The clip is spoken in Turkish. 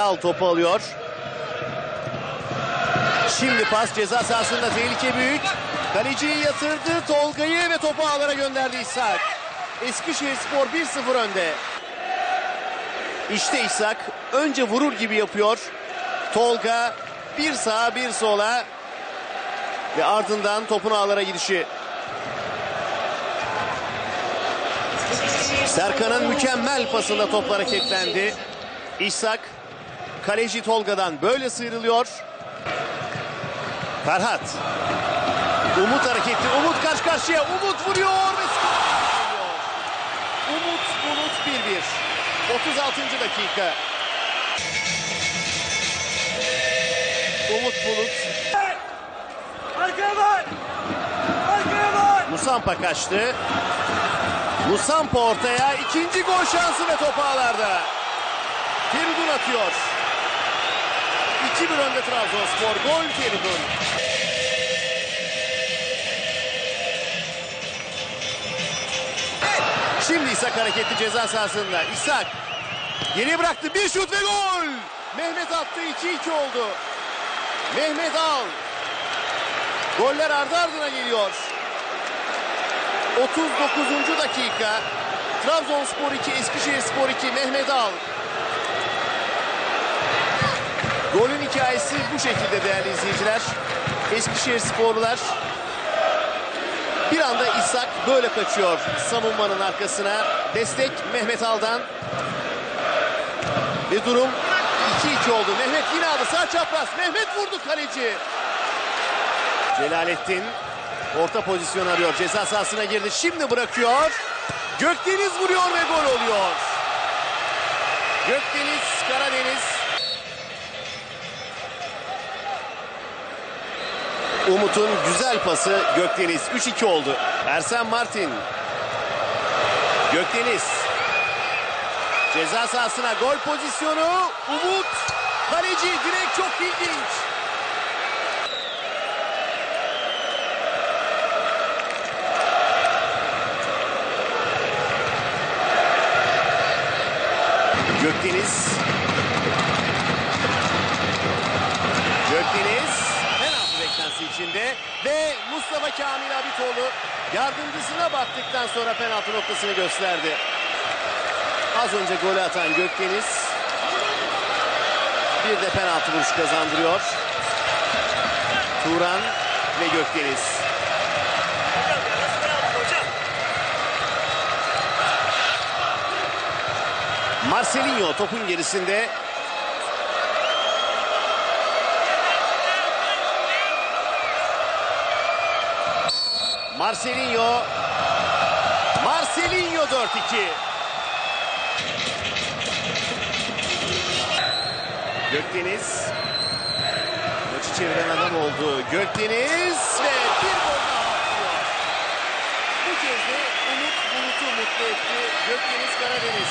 Al topu alıyor. Şimdi pas ceza sahasında tehlike büyük. Kaleciyi yatırdı Tolga'yı ve topu ağlara gönderdi İshak. Eskişehirspor 1-0 önde. İşte İshak önce vurur gibi yapıyor. Tolga bir sağa bir sola ve ardından topun ağlara gidişi. Serkan'ın mükemmel pasında top hareketlendi. İshak kaleci Tolga'dan böyle sıyrılıyor. Ferhat. Umut hareketli. Umut karşı karşıya. Umut vuruyor ve. Umut Bulut 1-1. 36. dakika. Umut Bulut. Arkaya bak! Arkaya bak! Musampa kaçtı. Musampa ortaya. ikinci gol şansı ve top ağlarda. Atıyor. 2-1 önde Trabzonspor. Gol Feridun. Şimdi İshak hareketli ceza sahasında. İshak geriye bıraktı. Bir şut ve gol. Mehmet attı. 2-2 oldu. Mehmet Al. Goller ardı ardına geliyor. 39. dakika. Trabzonspor 2, Eskişehirspor 2, Mehmet Al. Golün hikayesi bu şekilde değerli izleyiciler. Eskişehirsporlular bir anda İshak böyle kaçıyor savunmanın arkasına. Destek Mehmet Al'dan. Ve durum 2-2 oldu. Mehmet yine aldı. Sağ çapraz. Mehmet vurdu kaleci. Celalettin orta pozisyon arıyor. Ceza sahasına girdi. Şimdi bırakıyor. Gökdeniz vuruyor ve gol oluyor. Gökdeniz, Karadeniz. Umut'un güzel pası Gökdeniz. 3-2 oldu. Ersen Martin. Gökdeniz. Ceza sahasına gol pozisyonu. Umut. Kaleci direkt çok ilginç. Gökdeniz. Gökdeniz beklentisi içinde ve Mustafa Kamil Abitoğlu yardımcısına baktıktan sonra penaltı noktasını gösterdi. Az önce golü atan Gökdeniz bir de penaltı vuruşu kazandırıyor. Turan ve Gökdeniz. Marcelinho topun gerisinde. Marcelinho. Marcelinho 4-2. Gökdeniz. Maçı çeviren adam oldu. Gökdeniz ve bir gol daha atıyor. Bu kez de Umut Bulut'u mutlu etti. Gökdeniz Karadeniz.